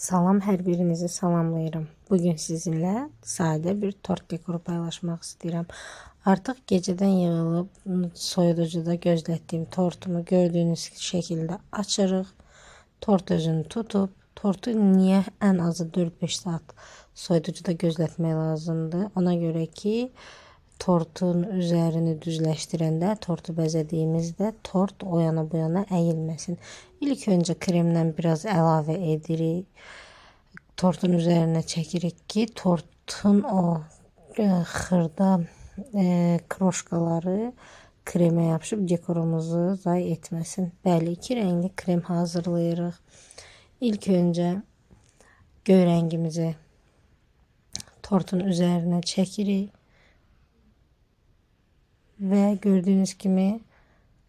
Salam hər birinizi salamlayıram. Bugün sizinlə sadə bir tort dekoru paylaşmaq istəyirəm. Artıq gecədən yığılıb soyuducuda gözlətdiyim tortumu gördüyünüz şəkildə açırıq. Tort özünü tutub, tortu niyə ən azı 4-5 saat soyuducuda gözlətmək lazımdır? Ona görə ki, tortun üzərini düzləşdirəndə, tortu bəzədiyimizdə tort o yana bu yana əyilməsin. İlk öncə kremdən biraz əlavə edirik. Tortun üzərinə çəkirik ki, tortun o e, xırda e, kroşkaları kremə yapışıb dekorumuzu zay etməsin. Bəli, iki rəngli krem hazırlayırıq. İlk öncə göy rəngimizi tortun üzərinə çəkirik. Ve gördüğünüz gibi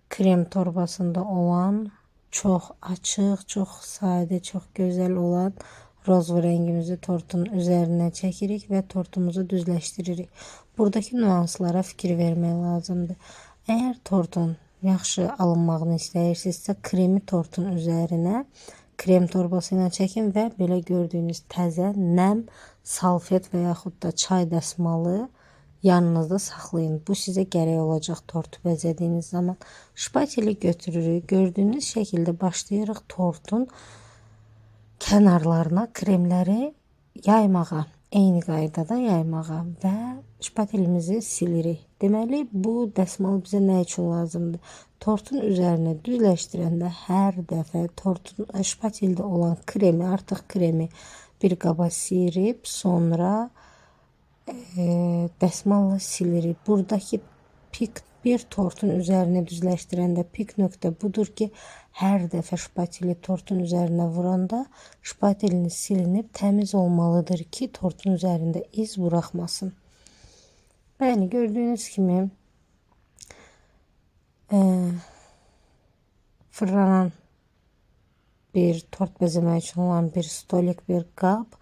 krem torbasında olan çok açık, çok sade, çok güzel olan rozvu rengimizi tortun üzerine çekirik ve tortumuzu düzleştiririk. Buradaki nüanslara fikir vermək lazımdır. Eğer tortun yaxşı alınmağını istəyirsinizsə, kremi tortun üzerine krem torbası ilə çəkin və belə gördüyünüz təzə, nəm salfet və yaxud da çay dəsmalı yanınızda saxlayın. Bu sizə gərək olacaq tortu bəzədiyiniz zaman. Şpateli götürürük. Gördüyünüz şəkildə başlayırıq tortun kənarlarına kremləri yaymağa. Eyni qaydada yaymağa və şpatelimizi silirik. Deməli, bu dəsmal bizə nə üçün lazımdır? Tortun üzərinə düzləşdirəndə hər dəfə tortun şpateldə olan kremi, artıq kremi bir qaba sirib, sonra e, dəsmalla silirik. Buradaki pik bir tortun üzerine düzləşdirəndə pik nöqtə budur ki, hər dəfə şpateli tortun üzerine vuranda şpateliniz silinib təmiz olmalıdır ki, tortun üzerinde iz buraxmasın. Bəli, gördüyünüz kimi e, fırlanan bir tort bəzəmək üçün olan bir stolik bir qab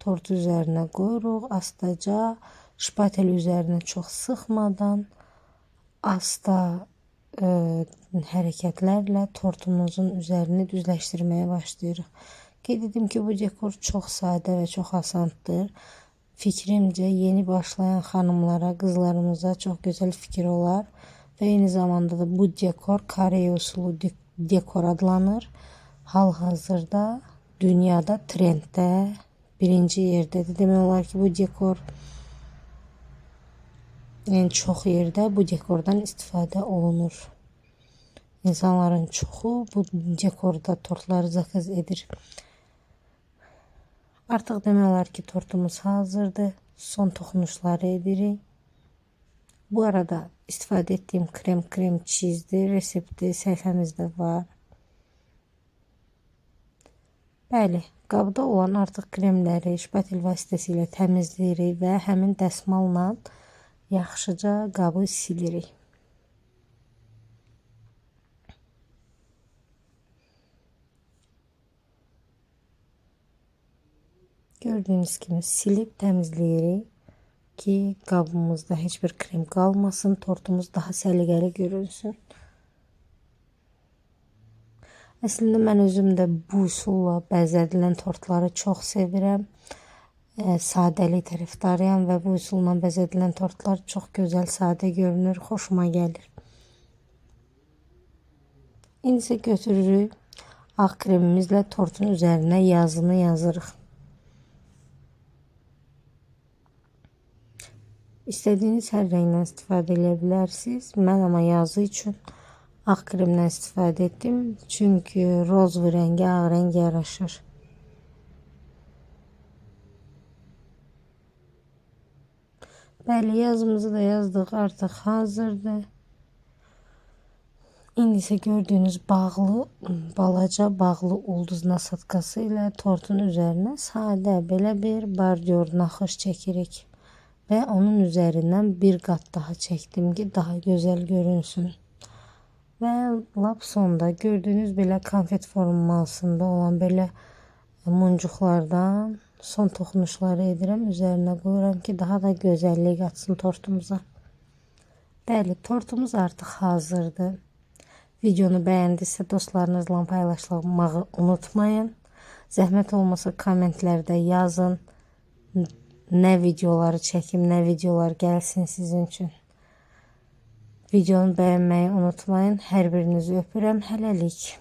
Tortu üzerine koyuruq. Astaca şpatel üzerine çok sıxmadan asta e, hərəkətlərlə tortumuzun üzərini düzləşdirməyə başlayırıq. Qeyd edim ki, bu dekor çox sadə və çox asandır. Fikrimcə yeni başlayan xanımlara, qızlarımıza çox gözəl fikir olar və eyni zamanda da bu dekor Koreya usulu dekor adlanır. Hal-hazırda dünyada trenddə birinci yerdedir. Demək olar ki, bu dekor yəni çox yerdə bu dekordan istifadə olunur. İnsanların çoxu bu dekorda tortları zakaz edir. Artıq demək olar ki, tortumuz hazırdır. Son toxunuşları edirik. Bu arada istifadə etdiyim krem krem çizdi. Resepti səhifəmizdə var. Bəli, qabda olan artıq kremləri şpatel vasitəsilə təmizləyirik və həmin dəsmalla yaxşıca qabı silirik. Gördüğünüz kimi silip təmizləyirik ki, qabımızda heç bir krem qalmasın, tortumuz daha səliqəli görünsün. Əslində mən özüm də bu üsulla bəzədilən tortları çox sevirəm. E, sadəlik tərəfdarıyam və bu üsulla bəzədilən tortlar çox gözəl, sadə görünür, xoşuma gəlir. İndi isə götürürük ağ kremimizlə tortun üzərinə yazını yazırıq. İstədiyiniz hər rəngdən istifadə edə bilərsiniz. Mən amma yazı üçün Ak kremden istifade ettim. Çünkü roz ve rengi ağ rengi yaraşır. Bəli, yazımızı da yazdık artık hazırdır. İndi isə gördüyünüz bağlı, balaca bağlı ulduz nasatkası ilə tortun üzerine sadə belə bir bardyor naxış çəkirik. Və onun üzerinden bir kat daha çəkdim ki, daha gözəl görünsün. Ve lap sonda gördüğünüz belə konfet formasında olan belə muncuqlardan son toxunuşları edirəm. Üzərinə qoyuram ki, daha da gözəllik qatsın tortumuza. Bəli, tortumuz artıq hazırdır. Videonu bəyəndisə dostlarınızla paylaşmağı unutmayın. Zəhmət olmasa kommentlərdə yazın. Nə videoları çəkim, nə videolar gəlsin sizin üçün. Videonu bəyənməyi unutmayın. Hər birinizi öpürəm. Hələlik.